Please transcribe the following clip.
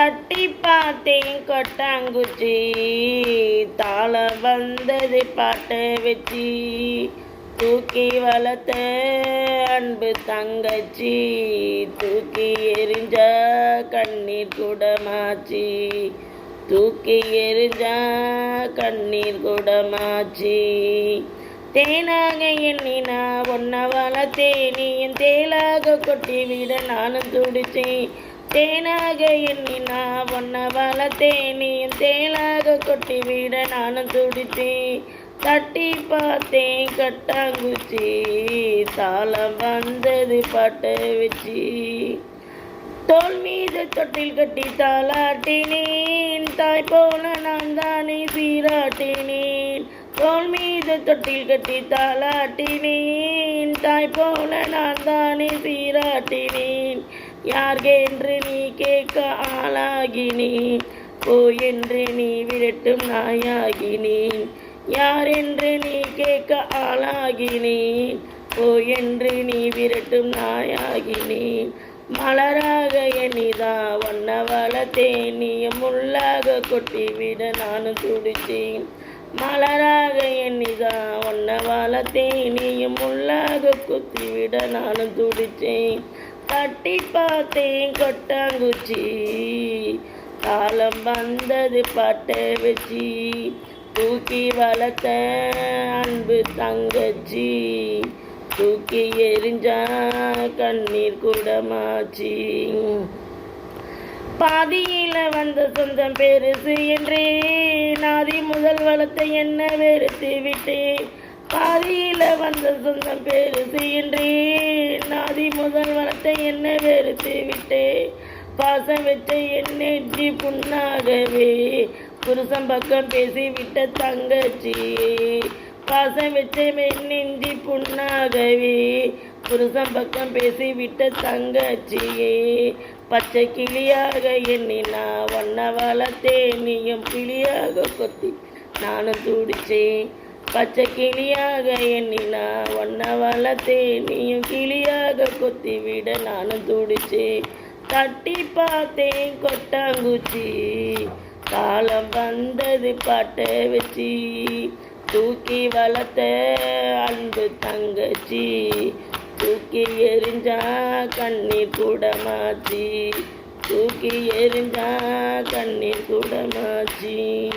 தட்டி பார்த்தேன் கொட்டாங்குச்சி. தாள வந்தது பாட்டை வச்சு. தூக்கி வளர்த்த அன்பு தங்கச்சி. தூக்கி எரிஞ்ச கண்ணீர் குடமாச்சி. தூக்கி எரிஞ்ச கண்ணீர் குடமாச்சி. தேனாக எண்ணினா ஒன்ன வளர்த்தேனியும் தேலாக கொட்டி விட நானும் துடிச்சேன். தேனாக எண்ணினா ஒன்ன வளர்த்தேனியும் தேனாக கொட்டி விட நானும் துடிச்சேன் தட்டி பார்த்தேன் கட்டாங்குச்சி. தாளம் வந்தது பாட்டை வச்சு. தோல் மீது தொட்டில் கட்டி தாளாட்டினேன். தாய் போல நான் தானே சீராட்டினேன். தோல் மீது தொட்டில் கட்டி தாளாட்டினேன். தாய் போல நான் தானே சீராட்டினேன். யார்கென்று நீ கேட்க ஆளாகினேன் போய் என்று நீ விரட்டும் நாயாகினேன் யார் என்று நீ கேட்க ஆளாகினேன் போய் என்று நீ விரட்டும் நாயாகினேன் மலராக எண்ணிதா வண்ண வளர்த்தேன் நீயும் உள்ளாக கொட்டிவிட நானும் துடிச்சேன் மலராக எண்ணிதா ஒன்ன வளர்த்தேன் நீயும் உள்ளாக குத்திவிட நானும் துடிச்சேன் தட்டி பார்த்தேன் கொட்டாங்குச்சி. காலம் வந்தது பட்டை வச்சு. தூக்கி வளர்த்த அன்பு தங்கச்சி. தூக்கி எரிஞ்சா கண்ணீர் குடமாச்சி பாதியில வந்த சொந்தம் பெருசு என்றே நாதி முதல் வளத்தை என்ன வெறுத்து விட்டேன். பாதியில வந்த சொந்தம் பெருசு என்றே நாதி முதல் வனத்தை என்ன வெறுத்து விட்டேன் பாசம் வச்ச என் புண்ணாகவே. புருஷன் பக்கம் பேசி விட்ட தங்கச்சி. பாசம் வச்ச மென்னின்றி புண்ணாகவே. புருஷன் பக்கம் பேசி விட்ட தங்கச்சியே. பச்சை கிளியாக எண்ணினா ஒன்ன வளர்த்தே நீயும் கிளியாக கொத்தி. நானும் துடிச்சேன். பச்சை கிளியாக எண்ணினா ஒன்ன வளர்த்தேன் நீயும் கிளியாக கொத்தி விட நானும் துடிச்சேன் தட்டி பார்த்தேன் கொட்டாங்குச்சி. காலம் வந்தது பாட்டை வச்சு தூக்கி வளர்த்த அன்பு தங்கச்சி. தூக்கி எரிஞ்சா கண்ணீர் கூடமாச்சி தூக்கி எரிஞ்சா கண்ணீர் கூடமாச்சி